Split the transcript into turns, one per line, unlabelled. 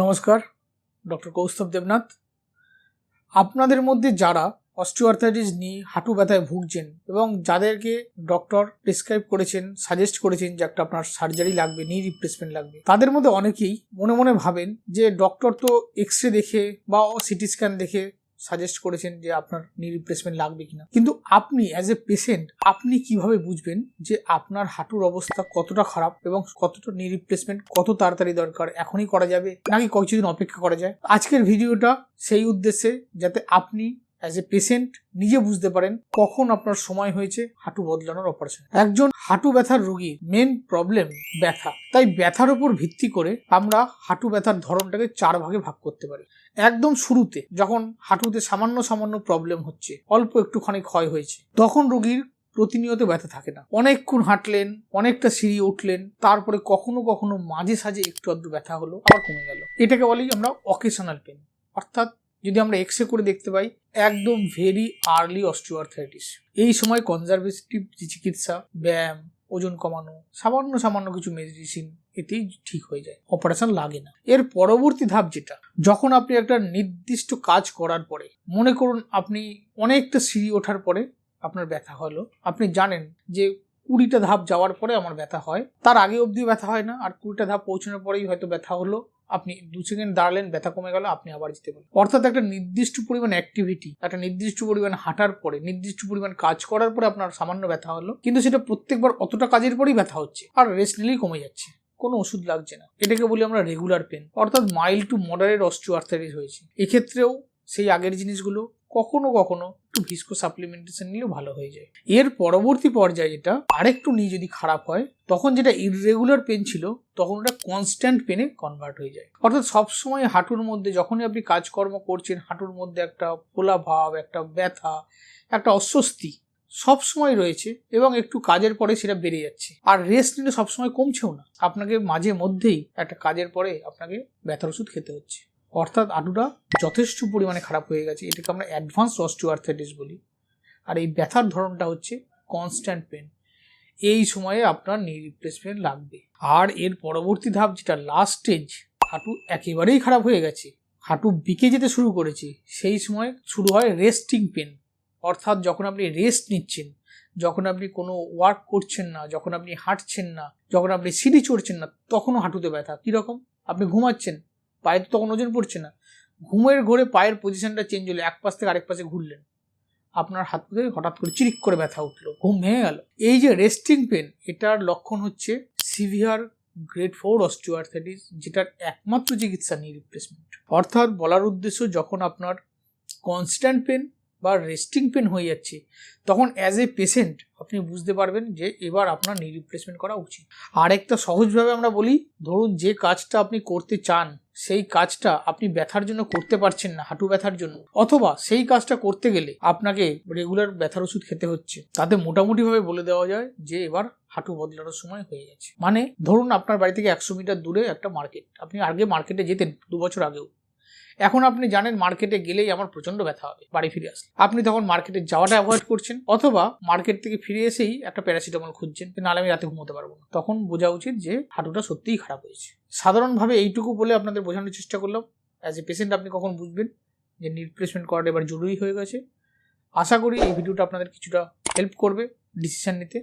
নমস্কার, ডক্টর কৌস্তব দেবনাথ। আপনাদের মধ্যে যারা অস্টিওআর্থাইটিস নিয়ে হাঁটু ব্যথায় ভুগছেন এবং যাদেরকে ডক্টর প্রেসক্রাইব করেছেন, সাজেস্ট করেছেন যে একটা আপনার সার্জারি লাগবে নি রিপ্লেসমেন্ট লাগবে, তাদের মধ্যে অনেকেই মনে মনে ভাবেন যে ডক্টর তো এক্স রে দেখে বা সিটি স্ক্যান দেখে সাজেস্ট করেছেন যে আপনার নি রিপ্লেসমেন্ট লাগবে কিনা। কিন্তু আপনি অ্যাজ এ পেশেন্ট আপনি কীভাবে বুঝবেন যে আপনার হাঁটুর অবস্থা কতটা খারাপ এবং কতটা নি রিপ্লেসমেন্ট কত তাড়াতাড়ি দরকার, এখনই করা যাবে নাকি কিছুদিন অপেক্ষা করা যায়? আজকের ভিডিওটা সেই উদ্দেশ্যে যাতে আপনি অ্যাজ এ পেশেন্ট নিজে বুঝতে পারেন কখন আপনার সময় হয়েছে হাঁটু বদলানোর অপারেশন একজন হাঁটু ব্যথার রোগীর মেন প্রবলেম ব্যথা। তাই ব্যথার উপর ভিত্তি করে আমরা হাঁটু ব্যথার ধরনটাকে চার ভাগে ভাগ করতে পারি। একদম শুরুতে যখন হাঁটুতে সামান্য সামান্য প্রবলেম হচ্ছে, অল্প একটুখানি ক্ষয় হয়েছে, তখন রোগীর প্রতিনিয়ত ব্যথা থাকে না। অনেকক্ষণ হাঁটলেন, অনেকটা সিঁড়ি উঠলেন, তারপরে কখনো কখনো মাঝে সাঝে একটু আধটু ব্যথা হলো, আবার কমে গেল। এটাকে বলি আমরা অকেশনাল পেন অর্থাৎ যদি আমরা এক্স রে করে দেখতে পাই, একদম ভেরি আর্লি অস্টিওআর্থাইটিস এই সময় কনজারভেটিভ চিকিৎসা, ব্যায়াম, ওজন কমানো, সামান্য সামান্য কিছু মেডিসিন এতেই ঠিক হয়ে যায় অপারেশন লাগে না। এর পরবর্তী ধাপ যেটা, যখন আপনি একটা নির্দিষ্ট কাজ করার পরে, মনে করুন আপনি অনেকটা সিঁড়ি ওঠার পরে আপনার ব্যথা হলো, আপনি জানেন যে কুড়িটা ধাপ যাওয়ার পরে আমার ব্যথা হয়, তার আগে অবধি ব্যথা হয় না, আর কুড়িটা ধাপ পৌঁছানোর পরেই হয়তো ব্যথা হলো আপনি দু সেকেন্ড দাঁড়ালেন, ব্যথা কমে গেল, আপনি আবার যেতে পারেন অর্থাৎ একটা নির্দিষ্ট পরিমাণ অ্যাক্টিভিটি একটা নির্দিষ্ট পরিমাণ হাঁটার পরে, নির্দিষ্ট পরিমাণ কাজ করার পরে আপনার সামান্য ব্যথা হলো, কিন্তু সেটা প্রত্যেকবার অতটা কাজের পরেই ব্যথা হচ্ছে, আর রেস্ট নিলেই কমে যাচ্ছে, কোনো ওষুধ লাগছে না। এটাকে বলি আমরা রেগুলার পেন অর্থাৎ মাইল্ড টু মডারেট অস্টিওআর্থাইটিস হয়েছে। এক্ষেত্রেও সেই আগের জিনিসগুলো কখনো কখনো একটু ভিস্কো সাপ্লিমেন্টেশন নিলেও ভালো হয়ে যায়। এর পরবর্তী পর্যায়ে যেটা, আরেকটু নিয়ে যদি খারাপ হয়, তখন যেটা ইররেগুলার পেন ছিল, তখন ওটা কনস্ট্যান্ট পেনে কনভার্ট হয়ে যায়। অর্থাৎ সবসময় হাঁটুর মধ্যে যখনই আপনি কাজকর্ম করছেন, হাঁটুর মধ্যে একটা ফোলা ভাব একটা ব্যথা, একটা অস্বস্তি সব সময় রয়েছে এবং একটু কাজের পরে সেটা বেড়ে যাচ্ছে। আর রেস্ট নিলে সবসময় কমছেও না। আপনাকে মাঝে মধ্যেই একটা কাজের পরে আপনাকে ব্যথার ওষুধ খেতে হচ্ছে। অর্থাৎ আটুটা যথেষ্ট পরিমাণে খারাপ হয়ে গেছে। এটাকে আমরা অ্যাডভান্স অস্টিওআর্থাইটিস বলি। আর এই ব্যথার ধরনটা হচ্ছে কনস্ট্যান্ট পেন এই সময়ে আপনার নি রিপ্লেসমেন্ট লাগবে। আর এর পরবর্তী ধাপ যেটা লাস্ট স্টেজ হাঁটু একেবারেই খারাপ হয়ে গেছে। হাঁটু বিকে যেতে শুরু করেছে। সেই সময় শুরু হয় রেস্টিং পেন অর্থাৎ যখন আপনি রেস্ট নিচ্ছেন, যখন আপনি কোনো ওয়ার্ক করছেন না, যখন আপনি হাঁটছেন না, যখন আপনি সিঁড়ি চড়ছেন না, তখনও হাঁটুতে ব্যথা। কীরকম? আপনি ঘুমাচ্ছেন পায়ে তো তখন ওজন পড়ছে না। ঘুমের ঘোরে পায়ের পজিশনটা চেঞ্জ হলো, এক পাশ থেকে আরেক পাশে ঘুরলেন। আপনার হাত থেকে হঠাৎ করে চিরিক করে ব্যথা উঠল, ঘুম ভেঙে গেল। এই যে রেস্টিং পেন এটার লক্ষণ হচ্ছে সিভিয়ার গ্রেড ফোর অস্টিওআর্থাইটিস যেটার একমাত্র চিকিৎসা নেই রিপ্লেসমেন্ট অর্থাৎ বলার উদ্দেশ্য, যখন আপনার কনস্ট্যান্ট পেন বা রেস্টিং পেন হয়ে যাচ্ছে, তখন অ্যাজ এ পেশেন্ট আপনি বুঝতে পারবেন যে এবার আপনার নি রিপ্লেসমেন্ট করা উচিত। আরেকটা সহজভাবে আমরা বলি, ধরুন যে কাজটা আপনি করতে চান সেই কাজটা আপনি ব্যথার জন্য করতে পারছেন না, হাঁটু ব্যথার জন্য। অথবা সেই কাজটা করতে গেলে আপনাকে রেগুলার ব্যথার ওষুধ খেতে হচ্ছে। তাতে মোটামুটিভাবে বলে দেওয়া যায় যে, এবার হাঁটু বদলানোর সময় হয়ে গেছে। মানে ধরুন আপনার বাড়ি থেকে একশো মিটার দূরে একটা মার্কেট আপনি আগে মার্কেটে যেতেন দু বছর আগেও। এখন আপনি জানেন মার্কেটে গেলেই আমার প্রচণ্ড ব্যথা হবে, বাড়ি ফিরে আসলে। আপনি তখন মার্কেটে যাওয়াটা অ্যাভয়েড করছেন, অথবা মার্কেট থেকে ফিরে এসেই একটা প্যারাসিটামল খুঁজছেন নাহলে আমি রাতে ঘুমোতে পারব না। তখন বোঝা উচিত যে হাঁটুটা সত্যিই খারাপ হয়েছে। সাধারণভাবে এইটুকু বলে আপনাদের বোঝানোর চেষ্টা করলাম। অ্যাজ এ পেশেন্ট আপনি কখন বুঝবেন যে রিপ্লেসমেন্ট করাটা এবার জরুরি হয়ে গেছে। আশা করি এই ভিডিওটা আপনাদের কিছুটা হেল্প করবে ডিসিশন নিতে।